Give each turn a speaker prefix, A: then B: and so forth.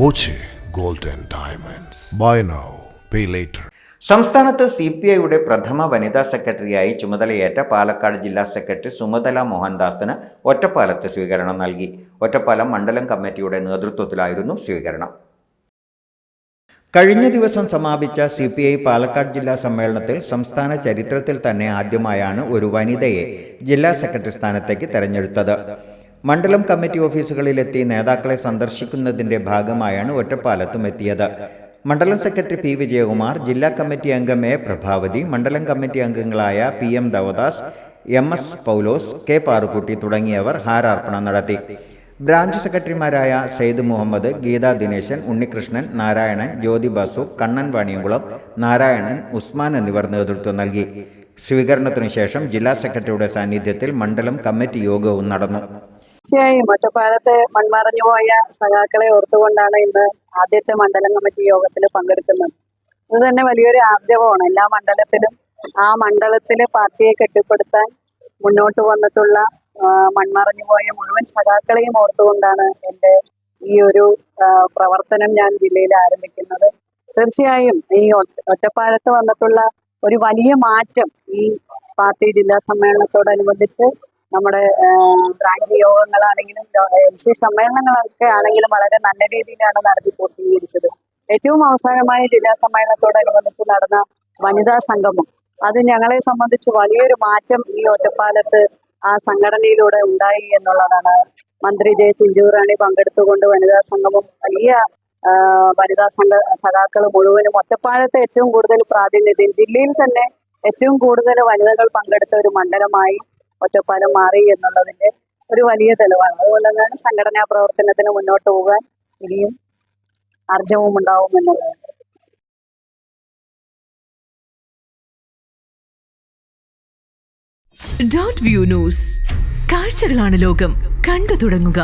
A: Boche gold diamonds. Buy now pay later.
B: സംസ്ഥാനത്ത് C P ഐയുടെ പ്രഥമ വനിതാ സെക്രട്ടറിയായി ചുമതലയേറ്റ പാലക്കാട് ജില്ലാ സെക്രട്ടറി സുമതല മോഹൻദാസിന് ഒറ്റപ്പാലത്ത് സ്വീകരണം നൽകി. ഒറ്റപ്പാലം മണ്ഡലം കമ്മിറ്റിയുടെ നേതൃത്വത്തിലായിരുന്നു സ്വീകരണം. കഴിഞ്ഞ ദിവസം സമാപിച്ച സി പി ഐ പാലക്കാട് ജില്ലാ സമ്മേളനത്തിൽ സംസ്ഥാന ചരിത്രത്തിൽ തന്നെ ആദ്യമായാണ് ഒരു വനിതയെ ജില്ലാ സെക്രട്ടറി സ്ഥാനത്തേക്ക് തെരഞ്ഞെടുത്തത്. മണ്ഡലം കമ്മിറ്റി ഓഫീസുകളിലെത്തി നേതാക്കളെ സന്ദർശിക്കുന്നതിന്റെ ഭാഗമായാണ് ഒറ്റപ്പാലത്തും എത്തിയത് മണ്ഡലം സെക്രട്ടറി പി വിജയകുമാർ ജില്ലാ കമ്മിറ്റി അംഗം എ പ്രഭാവതി മണ്ഡലം കമ്മിറ്റി അംഗങ്ങളായ P M Devadas M S Paulose K Parukutty തുടങ്ങിയവർ ഹാരാർപ്പണം നടത്തി. ബ്രാഞ്ച് സെക്രട്ടറിമാരായ സെയ്ദ് മുഹമ്മദ് ഗീതാ ദിനേശൻ ഉണ്ണികൃഷ്ണൻ നാരായണൻ ജ്യോതി ബാസു കണ്ണൻ വാണിയംകുളം നാരായണൻ ഉസ്മാൻ എന്നിവർ നേതൃത്വം നൽകി. സ്വീകരണത്തിനു ശേഷം ജില്ലാ സെക്രട്ടറിയുടെ സാന്നിധ്യത്തിൽ മണ്ഡലം കമ്മിറ്റി യോഗവും നടന്നു.
C: തീർച്ചയായും. ഒറ്റപ്പാലത്തെ മൺമറഞ്ഞു പോയ സഖാക്കളെ ഓർത്തുകൊണ്ടാണ് ഇന്ന് ആദ്യത്തെ മണ്ഡലം കമ്മിറ്റി യോഗത്തിൽ പങ്കെടുക്കുന്നത്. ഇത് തന്നെ വലിയൊരു ആർജവമാണ് എല്ലാ മണ്ഡലത്തിലും ആ മണ്ഡലത്തിലെ പാർട്ടിയെ കെട്ടിപ്പടുത്താൻ മുന്നോട്ട് വന്നിട്ടുള്ള മൺമറഞ്ഞു പോയ മുഴുവൻ സഖാക്കളെയും ഓർത്തുകൊണ്ടാണ് എന്റെ ഈ ഒരു പ്രവർത്തനം ഞാൻ ജില്ലയിൽ ആരംഭിക്കുന്നത്. തീർച്ചയായും ഈ ഒറ്റ- ഒറ്റപ്പാലത്ത് വന്നിട്ടുള്ള ഒരു വലിയ മാറ്റം ഈ പാർട്ടി ജില്ലാ സമ്മേളനത്തോടനുബന്ധിച്ച് നമ്മുടെ പ്രാങ്ക് യോഗങ്ങളാണെങ്കിലും എൽ സി സമ്മേളനങ്ങളൊക്കെ ആണെങ്കിലും വളരെ നല്ല രീതിയിലാണ് നടത്തി പൂർത്തീകരിച്ചത്. ഏറ്റവും അവസാനമായ ജില്ലാ സമ്മേളനത്തോടനുബന്ധിച്ച് നടന്ന വനിതാ സംഗമം. അത് ഞങ്ങളെ സംബന്ധിച്ച് വലിയൊരു മാറ്റം ഈ ഒറ്റപ്പാലത്ത് ആ സംഘടനയിലൂടെ ഉണ്ടായി എന്നുള്ളതാണ്. മന്ത്രി ജെ ചിഞ്ചൂറാണി പങ്കെടുത്തുകൊണ്ട് വനിതാ സംഗമം വലിയ വനിതാ സംഘ സഖാക്കൾ മുഴുവനും ഒറ്റപ്പാലത്തെ ഏറ്റവും കൂടുതൽ പ്രാതിനിധ്യം ജില്ലയിൽ തന്നെ ഏറ്റവും കൂടുതൽ വനിതകൾ പങ്കെടുത്ത ഒരു മണ്ഡലമായി ഒറ്റപ്പാലം മാറി എന്നുള്ളതിന്റെ ഒരു വലിയ തെളിവാണ്. അതുപോലെ തന്നെ സംഘടനാ പ്രവർത്തനത്തിന് മുന്നോട്ട് പോകാൻ ഇനിയും ആർജവും ഉണ്ടാവും എന്നുള്ളതാണ്.
D: ഡോട്ട് വ്യൂ ന്യൂസ് കാഴ്ചകളാണ് ലോകം. കണ്ടു തുടങ്ങുക.